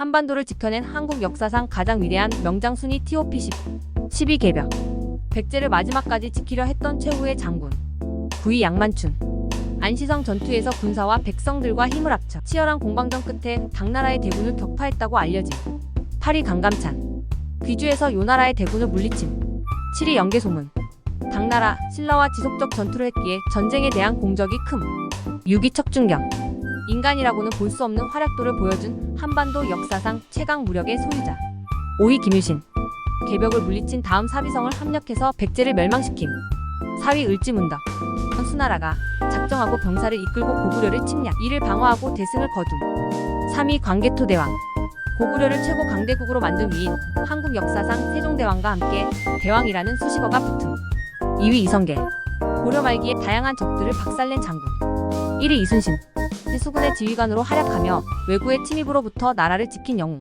한반도를 지켜낸 한국 역사상 가장 위대한 명장 순위 TOP 10 12개벽. 백제를 마지막까지 지키려 했던 최후의 장군 부위 양만춘. 안시성 전투에서 군사와 백성들과 힘을 합쳐 치열한 공방전 끝에 당나라의 대군을 격파했다고 알려진 8위 강감찬. 귀주에서 요나라의 대군을 물리침 7위 연개소문. 당나라 신라와 지속적 전투를 했기에 전쟁에 대한 공적이 큼 6위 척준경 인간이라고는 볼 수 없는 활약도를 보여준 한반도 역사상 최강 무력의 소유자. 5위 김유신. 개벽을 물리친 다음 사비성을 합력해서 백제를 멸망시킴. 4위 을지문덕. 수나라가 작정하고 병사를 이끌고 고구려를 침략. 이를 방어하고 대승을 거둠. 3위 광개토대왕. 고구려를 최고 강대국으로 만든 위인 한국 역사상 세종대왕과 함께 대왕이라는 수식어가 붙음. 2위 이성계 고려 말기에 다양한 적들을 박살낸 장군. 1위 이순신. 수군의 지휘관으로 활약하며 외구의 침입으로부터 나라를 지킨 영웅